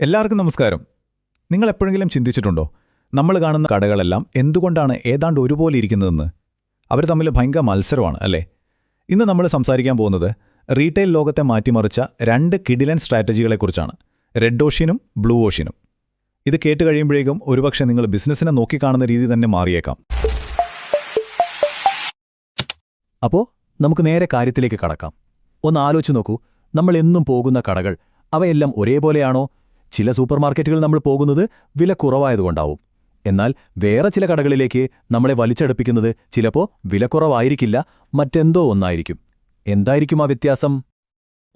എല്ലാവർക്കും നമസ്കാരം. നിങ്ങൾ എപ്പോഴെങ്കിലും ചിന്തിച്ചിട്ടുണ്ടോ? നമ്മൾ കാണുന്ന കടകളെല്ലാം എന്തുകൊണ്ടാണ് ഏതാണ്ട് ഒരുപോലെ ഇരിക്കുന്നതെന്ന്? അവർ തമ്മിൽ ഭയങ്കര മത്സരമാണ് അല്ലേ? ഇന്ന് നമ്മൾ സംസാരിക്കാൻ പോകുന്നത് റീറ്റെയിൽ ലോകത്തെ മാറ്റിമറിച്ച രണ്ട് കിഡിലൻ സ്ട്രാറ്റജികളെക്കുറിച്ചാണ്. റെഡ് ഓഷ്യനും ബ്ലൂ ഓഷ്യനും ഇത് കേട്ട് കഴിയുമ്പോഴേക്കും ഒരുപക്ഷെ നിങ്ങൾ ബിസിനസ്സിനെ നോക്കിക്കാണുന്ന രീതി തന്നെ മാറിയേക്കാം. അപ്പോൾ നമുക്ക് നേരെ കാര്യത്തിലേക്ക് കടക്കാം. ഒന്ന് ആലോചിച്ച് നോക്കൂ. നമ്മൾ എന്നും പോകുന്ന കടകൾ അവയെല്ലാം ഒരേപോലെയാണോ? ചില സൂപ്പർമാർക്കറ്റുകൾ നമ്മൾ പോകുന്നത് വില കുറവായതുകൊണ്ടാവും. എന്നാൽ വേറെ ചില കടകളിലേക്ക് നമ്മളെ വലിച്ചടുപ്പിക്കുന്നത് ചിലപ്പോൾ വില കുറവായിരിക്കില്ല മറ്റെന്തോ ഒന്നായിരിക്കും. എന്തായിരിക്കും ആ വ്യത്യാസം?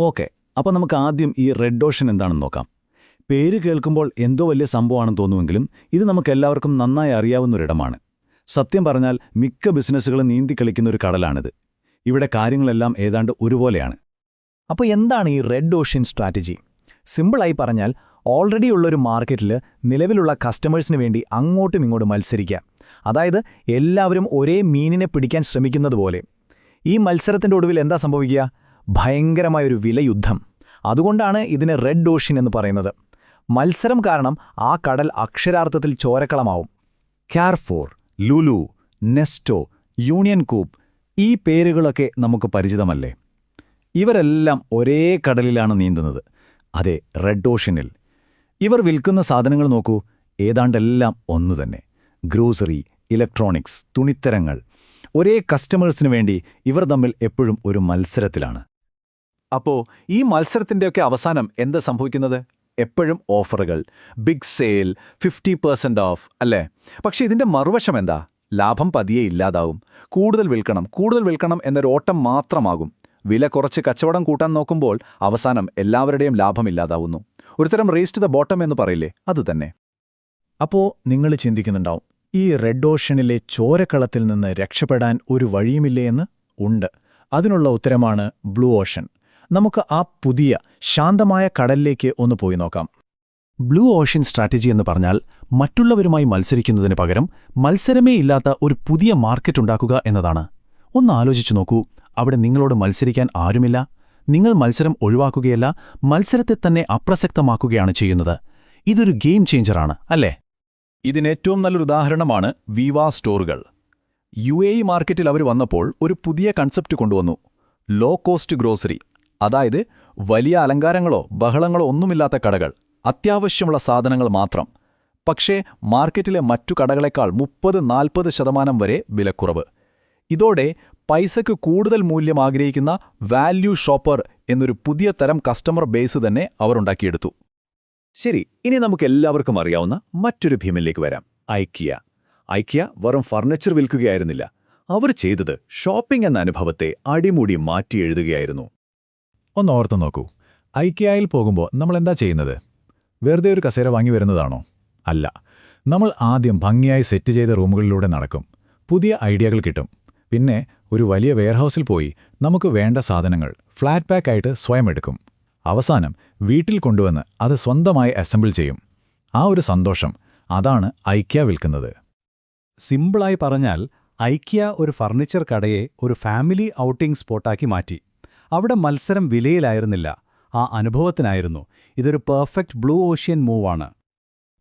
ഓക്കെ അപ്പോൾ നമുക്ക് ആദ്യം ഈ റെഡ് ഓഷൻ എന്താണെന്ന് നോക്കാം. പേര് കേൾക്കുമ്പോൾ എന്തോ വലിയ സംഭവമാണെന്ന് തോന്നുമെങ്കിലും ഇത് നമുക്കെല്ലാവർക്കും നന്നായി അറിയാവുന്നൊരിടമാണ് സത്യം പറഞ്ഞാൽ മിക്ക ബിസിനസ്സുകളും നീന്തിക്കളിക്കുന്ന ഒരു കടലാണിത്. ഇവിടെ കാര്യങ്ങളെല്ലാം ഏതാണ്ട് ഒരുപോലെയാണ്. അപ്പോൾ എന്താണ് ഈ റെഡ് ഓഷ്യൻ സ്ട്രാറ്റജി? സിമ്പിളായി പറഞ്ഞാൽ ഓൾറെഡി ഉള്ളൊരു മാർക്കറ്റിൽ നിലവിലുള്ള കസ്റ്റമേഴ്സിന് വേണ്ടി അങ്ങോട്ടും ഇങ്ങോട്ടും മത്സരിക്കാം അതായത് എല്ലാവരും ഒരേ മീനിനെ പിടിക്കാൻ ശ്രമിക്കുന്നത് പോലെ. ഈ മത്സരത്തിന്റെ ഒടുവിൽ എന്താ സംഭവിക്കുക? ഭയങ്കരമായൊരു വിലയുദ്ധം. അതുകൊണ്ടാണ് ഇതിന് റെഡ് ഓഷ്യൻ എന്ന് പറയുന്നത്. മത്സരം കാരണം ആ കടൽ അക്ഷരാർത്ഥത്തിൽ ചോരക്കളമാവും. Carrefour Lulu Nesto Union Coop ഈ പേരുകളൊക്കെ നമുക്ക് പരിചിതമല്ലേ? ഇവരെല്ലാം ഒരേ കടലിലാണ് നീന്തുന്നത്. അതെ റെഡ് ഓഷ്യനിൽ ഇവർ വിൽക്കുന്ന സാധനങ്ങൾ നോക്കൂ. ഏതാണ്ടെല്ലാം ഒന്നു തന്നെ. ഗ്രോസറി ഇലക്ട്രോണിക്സ് തുണിത്തരങ്ങൾ. ഒരേ കസ്റ്റമേഴ്സിനു വേണ്ടി ഇവർ തമ്മിൽ എപ്പോഴും ഒരു മത്സരത്തിലാണ്. അപ്പോ ഈ മത്സരത്തിന്റെയൊക്കെ അവസാനം എന്താ സംഭവിക്കുന്നത്? എപ്പോഴും ഓഫറുകൾ. Big sale fifty percent off അല്ലേ? പക്ഷേ ഇതിന്റെ മറുവശം എന്താ? ലാഭം പതിയെ ഇല്ലാതാവും. കൂടുതൽ വിൽക്കണം കൂടുതൽ വിൽക്കണം എന്നൊരു ഓട്ടം മാത്രമാകും. വില കുറച്ച് കച്ചവടം കൂട്ടാൻ നോക്കുമ്പോൾ അവസാനം എല്ലാവരുടെയും ലാഭമില്ലാതാവുന്നു ഒരുതരം റേസ് ടു ദ ബോട്ടം എന്ന് പറയില്ലേ അതുതന്നെ അപ്പോ നിങ്ങൾ ചിന്തിക്കുന്നുണ്ടാവും ഈ റെഡ് ഓഷനിലെ ചോരക്കളത്തിൽ നിന്ന് രക്ഷപ്പെടാൻ ഒരു വഴിയുമില്ലേ എന്ന്? ഉണ്ട്. അതിനുള്ള ഉത്തരമാണ് ബ്ലൂ ഓഷൻ നമുക്ക് ആ പുതിയ ശാന്തമായ കടലിലേക്ക് ഒന്ന് പോയി നോക്കാം. ബ്ലൂ ഓഷൻ സ്ട്രാറ്റജി എന്ന് പറഞ്ഞാൽ മറ്റുള്ളവരുമായി മത്സരിക്കുന്നതിന് പകരം മത്സരമേ ഇല്ലാത്ത ഒരു പുതിയ മാർക്കറ്റ് ഉണ്ടാക്കുക എന്നതാണ്. ഒന്ന് ആലോചിച്ചു നോക്കൂ അവിടെ നിങ്ങളോട് മത്സരിക്കാൻ ആരുമില്ല? നിങ്ങൾ മത്സരം ഒഴിവാക്കുകയല്ല മത്സരത്തെ തന്നെ അപ്രസക്തമാക്കുകയാണ് ചെയ്യുന്നത്. ഇതൊരു ഗെയിം ചേഞ്ചറാണ് അല്ലേ? ഇതിനേറ്റവും നല്ലൊരു ഉദാഹരണമാണ് വിവാ സ്റ്റോറുകൾ. യു എ മാർക്കറ്റിൽ അവർ വന്നപ്പോൾ ഒരു പുതിയ കൺസെപ്റ്റ് കൊണ്ടുവന്നു. ലോ കോസ്റ്റ് ഗ്രോസറി അതായത് വലിയ അലങ്കാരങ്ങളോ ബഹളങ്ങളോ ഒന്നുമില്ലാത്ത കടകൾ അത്യാവശ്യമുള്ള സാധനങ്ങൾ മാത്രം. പക്ഷേ മാർക്കറ്റിലെ മറ്റു കടകളെക്കാൾ മുപ്പത് നാൽപ്പത് ശതമാനം വരെ വിലക്കുറവ്. ഇതോടെ പൈസയ്ക്ക് കൂടുതൽ മൂല്യം ആഗ്രഹിക്കുന്ന വാല്യൂ ഷോപ്പർ എന്നൊരു പുതിയ തരം കസ്റ്റമർ ബേസ് തന്നെ അവർ ഉണ്ടാക്കിയെടുത്തു. ശരി ഇനി നമുക്ക് എല്ലാവർക്കും അറിയാവുന്ന മറ്റൊരു ഭീമിലേക്ക് വരാം. ഐക്കിയ. ഐക്കിയ വെറും ഫർണിച്ചർ വിൽക്കുകയായിരുന്നില്ല. അവർ ചെയ്തത് ഷോപ്പിംഗ് എന്ന അനുഭവത്തെ അടിമുടി മാറ്റി എഴുതുകയായിരുന്നു. ഒന്ന് ഓർത്തു നോക്കൂ. ഐക്കിയയിൽ പോകുമ്പോൾ നമ്മൾ എന്താ ചെയ്യുന്നത്? വെറുതെ ഒരു കസേര വാങ്ങി വരുന്നതാണോ? അല്ല. നമ്മൾ ആദ്യം ഭംഗിയായി സെറ്റ് ചെയ്ത റൂമുകളിലൂടെ നടക്കും. പുതിയ ഐഡിയകൾ കിട്ടും. പിന്നെ ഒരു വലിയ വെയർഹൌസിൽ പോയി നമുക്ക് വേണ്ട സാധനങ്ങൾ ഫ്ലാറ്റ് പാക്കായിട്ട് സ്വയം എടുക്കും. അവസാനം വീട്ടിൽ കൊണ്ടുവന്ന് അത് സ്വന്തമായി അസംബിൾ ചെയ്യും. ആ ഒരു സന്തോഷം അതാണ് ഐക്യ വിൽക്കുന്നത്. സിമ്പിളായി പറഞ്ഞാൽ ഐക്യ ഒരു ഫർണിച്ചർ കടയെ ഒരു ഫാമിലി ഔട്ടിംഗ് സ്പോട്ടാക്കി മാറ്റി. അവിടെ മത്സരം വിലയിലായിരുന്നില്ല. ആ അനുഭവത്തിനായിരുന്നു. ഇതൊരു പെർഫെക്റ്റ് ബ്ലൂ ഓഷ്യൻ മൂവാണ്.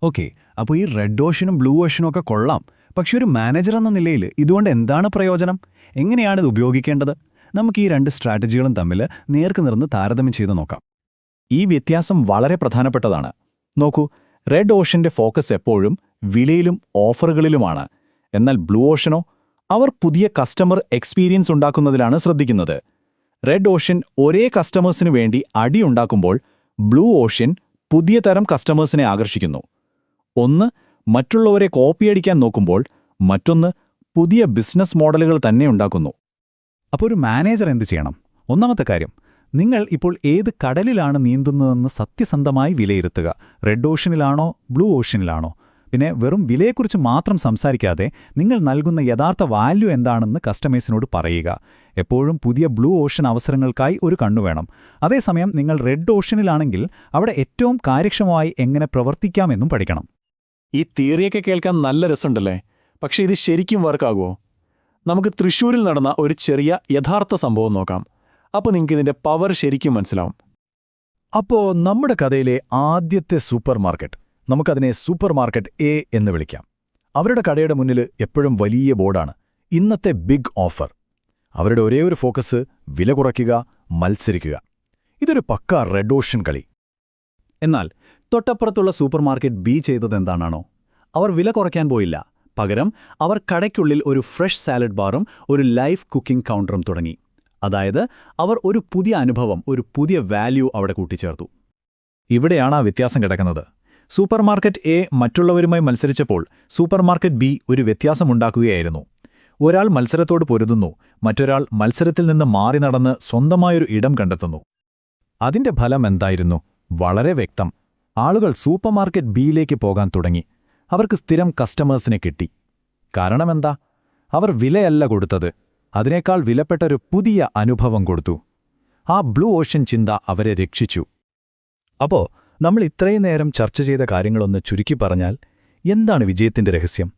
ഓക്കെ അപ്പോൾ ഈ റെഡ് ഓഷനും ബ്ലൂ ഓഷനും ഒക്കെ കൊള്ളാം. പക്ഷെ ഒരു മാനേജർ എന്ന നിലയിൽ ഇതുകൊണ്ട് എന്താണ് പ്രയോജനം? എങ്ങനെയാണ് ഇത് ഉപയോഗിക്കേണ്ടത്? നമുക്ക് ഈ രണ്ട് സ്ട്രാറ്റജികളും തമ്മിൽ നേർക്ക് നിർന്ന് താരതമ്യം ചെയ്ത് നോക്കാം. ഈ വ്യത്യാസം വളരെ പ്രധാനപ്പെട്ടതാണ്. നോക്കൂ റെഡ് ഓഷന്റെ ഫോക്കസ് എപ്പോഴും വിലയിലും ഓഫറുകളിലുമാണ് എന്നാൽ ബ്ലൂ ഓഷനോ അവർ പുതിയ കസ്റ്റമർ എക്സ്പീരിയൻസ് ഉണ്ടാക്കുന്നതിലാണ് ശ്രദ്ധിക്കുന്നത്. റെഡ് ഓഷൻ ഒരേ കസ്റ്റമേഴ്സിനു വേണ്ടി അടിയുണ്ടാക്കുമ്പോൾ ബ്ലൂ ഓഷ്യൻ പുതിയ തരം കസ്റ്റമേഴ്സിനെ ആകർഷിക്കുന്നു. ഒന്ന് മറ്റുള്ളവരെ കോപ്പിയടിക്കാൻ നോക്കുമ്പോൾ മറ്റൊന്ന് പുതിയ ബിസിനസ് മോഡലുകൾ തന്നെ ഉണ്ടാക്കുന്നു. അപ്പോൾ ഒരു മാനേജർ എന്ത് ചെയ്യണം? ഒന്നാമത്തെ കാര്യം നിങ്ങൾ ഇപ്പോൾ ഏത് കടലിലാണ് നീന്തുന്നതെന്ന് സത്യസന്ധമായി വിലയിരുത്തുക. റെഡ് ഓഷനിലാണോ ബ്ലൂ ഓഷനിലാണോ പിന്നെ വെറും വിലയെക്കുറിച്ച് മാത്രം സംസാരിക്കാതെ നിങ്ങൾ നൽകുന്ന യഥാർത്ഥ വാല്യൂ എന്താണെന്ന് കസ്റ്റമേഴ്സിനോട് പറയുക. എപ്പോഴും പുതിയ ബ്ലൂ ഓഷൻ അവസരങ്ങൾക്കായി ഒരു കണ്ണു വേണം. അതേസമയം നിങ്ങൾ റെഡ് ഓഷനിലാണെങ്കിൽ അവിടെ ഏറ്റവും കാര്യക്ഷമമായി എങ്ങനെ പ്രവർത്തിക്കാമെന്നും പഠിക്കണം. ഈ തിയറിയൊക്കെ കേൾക്കാൻ നല്ല രസമുണ്ടല്ലേ? പക്ഷേ ഇത് ശരിക്കും വർക്കാകുമോ? നമുക്ക് തൃശ്ശൂരിൽ നടന്ന ഒരു ചെറിയ യഥാർത്ഥ സംഭവം നോക്കാം. അപ്പോൾ നിങ്ങൾക്ക് ഇതിന്റെ പവർ ശരിക്കും മനസ്സിലാവും. അപ്പോൾ നമ്മുടെ കഥയിലെ ആദ്യത്തെ സൂപ്പർ മാർക്കറ്റ് നമുക്കതിനെ സൂപ്പർ മാർക്കറ്റ് എ എന്ന് വിളിക്കാം. അവരുടെ കടയുടെ മുന്നിൽ എപ്പോഴും വലിയ ബോർഡാണ്. ഇന്നത്തെ ബിഗ് ഓഫർ അവരുടെ ഒരേ ഒരു ഫോക്കസ് വില കുറയ്ക്കുക മത്സരിക്കുക. ഇതൊരു പക്ക റെഡ് ഓഷൻ കളി. എന്നാൽ തൊട്ടപ്പുറത്തുള്ള സൂപ്പർമാർക്കറ്റ് ബി ചെയ്തതെന്താണോ അവർ വില കുറയ്ക്കാൻ പോയില്ല. പകരം അവർ കടയ്ക്കുള്ളിൽ ഒരു ഫ്രഷ് സാലഡ് ബാറും ഒരു ലൈഫ് കുക്കിംഗ് കൗണ്ടറും തുടങ്ങി. അതായത് അവർ ഒരു പുതിയ അനുഭവം ഒരു പുതിയ വാല്യൂ അവിടെ കൂട്ടിച്ചേർത്തു. ഇവിടെയാണ് ആ വ്യത്യാസം കിടക്കുന്നത്. സൂപ്പർമാർക്കറ്റ് എ മറ്റുള്ളവരുമായി മത്സരിച്ചപ്പോൾ സൂപ്പർമാർക്കറ്റ് ബി ഒരു വ്യത്യാസമുണ്ടാക്കുകയായിരുന്നു ഒരാൾ മത്സരത്തോട് പൊരുതുന്നു മറ്റൊരാൾ മത്സരത്തിൽ നിന്ന് മാറി നടന്ന് സ്വന്തമായൊരു ഇടം കണ്ടെത്തുന്നു. അതിന്റെ ഫലം എന്തായിരുന്നു? വളരെ വ്യക്തം. ആളുകൾ സൂപ്പർമാർക്കറ്റ് ബിയിലേക്ക് പോകാൻ തുടങ്ങി. അവർക്ക് സ്ഥിരം കസ്റ്റമേഴ്സിനെ കിട്ടി. കാരണമെന്താ? അവർ വിലയല്ല കൊടുത്തത്. അതിനേക്കാൾ വിലപ്പെട്ട ഒരു പുതിയ അനുഭവം കൊടുത്തു. ആ ബ്ലൂ ഓഷൻ ചിന്ത അവരെ രക്ഷിച്ചു. അപ്പോ നമ്മൾ ഇത്രയും നേരം ചർച്ച ചെയ്ത കാര്യങ്ങളൊന്ന് ചുരുക്കി പറഞ്ഞാൽ എന്താണ് വിജയത്തിന്റെ രഹസ്യം?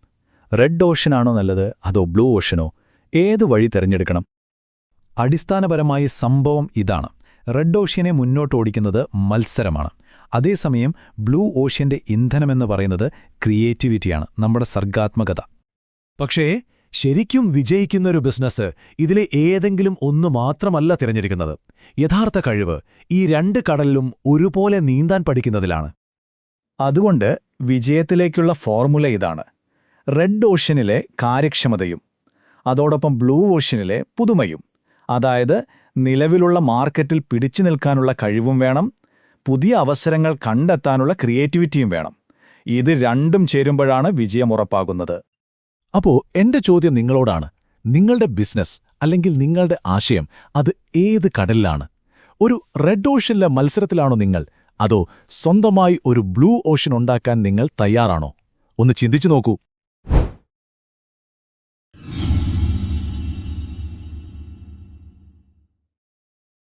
റെഡ് ഓഷനാണോ നല്ലത് അതോ ബ്ലൂ ഓഷനോ ഏതു വഴി തിരഞ്ഞെടുക്കണം? അടിസ്ഥാനപരമായി സംഭവം ഇതാണ്. റെഡ് ഓഷ്യനെ മുന്നോട്ട് ഓടിക്കുന്നത് മത്സരമാണ്. അതേസമയം ബ്ലൂ ഓഷ്യന്റെ ഇന്ധനമെന്ന് പറയുന്നത് ക്രിയേറ്റിവിറ്റിയാണ് നമ്മുടെ സർഗാത്മകത. പക്ഷേ ശരിക്കും വിജയിക്കുന്നൊരു ബിസിനസ് ഇതിലെ ഏതെങ്കിലും ഒന്ന് മാത്രമല്ല തിരഞ്ഞെടുക്കുന്നത്. യഥാർത്ഥ കഴിവ് ഈ രണ്ട് കടലിലും ഒരുപോലെ നീന്താൻ പഠിക്കുന്നതിലാണ്. അതുകൊണ്ട് വിജയത്തിലേക്കുള്ള ഫോർമുല ഇതാണ്. റെഡ് ഓഷ്യനിലെ കാര്യക്ഷമതയും അതോടൊപ്പം ബ്ലൂ ഓഷ്യനിലെ പുതുമയും. അതായത് നിലവിലുള്ള മാർക്കറ്റിൽ പിടിച്ചു നിൽക്കാനുള്ള കഴിവും വേണം. പുതിയ അവസരങ്ങൾ കണ്ടെത്താനുള്ള ക്രിയേറ്റിവിറ്റിയും വേണം. ഇത് രണ്ടും ചേരുമ്പോഴാണ് വിജയം ഉറപ്പാകുന്നത്. അപ്പോ എന്റെ ചോദ്യം നിങ്ങളോടാണ്. നിങ്ങളുടെ ബിസിനസ് അല്ലെങ്കിൽ നിങ്ങളുടെ ആശയം അത് ഏത് കടലിലാണ്? ഒരു റെഡ് ഓഷനിലെ മത്സരത്തിലാണോ നിങ്ങൾ? അതോ സ്വന്തമായി ഒരു ബ്ലൂ ഓഷൻ ഉണ്ടാക്കാൻ നിങ്ങൾ തയ്യാറാണോ? ഒന്ന് ചിന്തിച്ചു നോക്കൂ.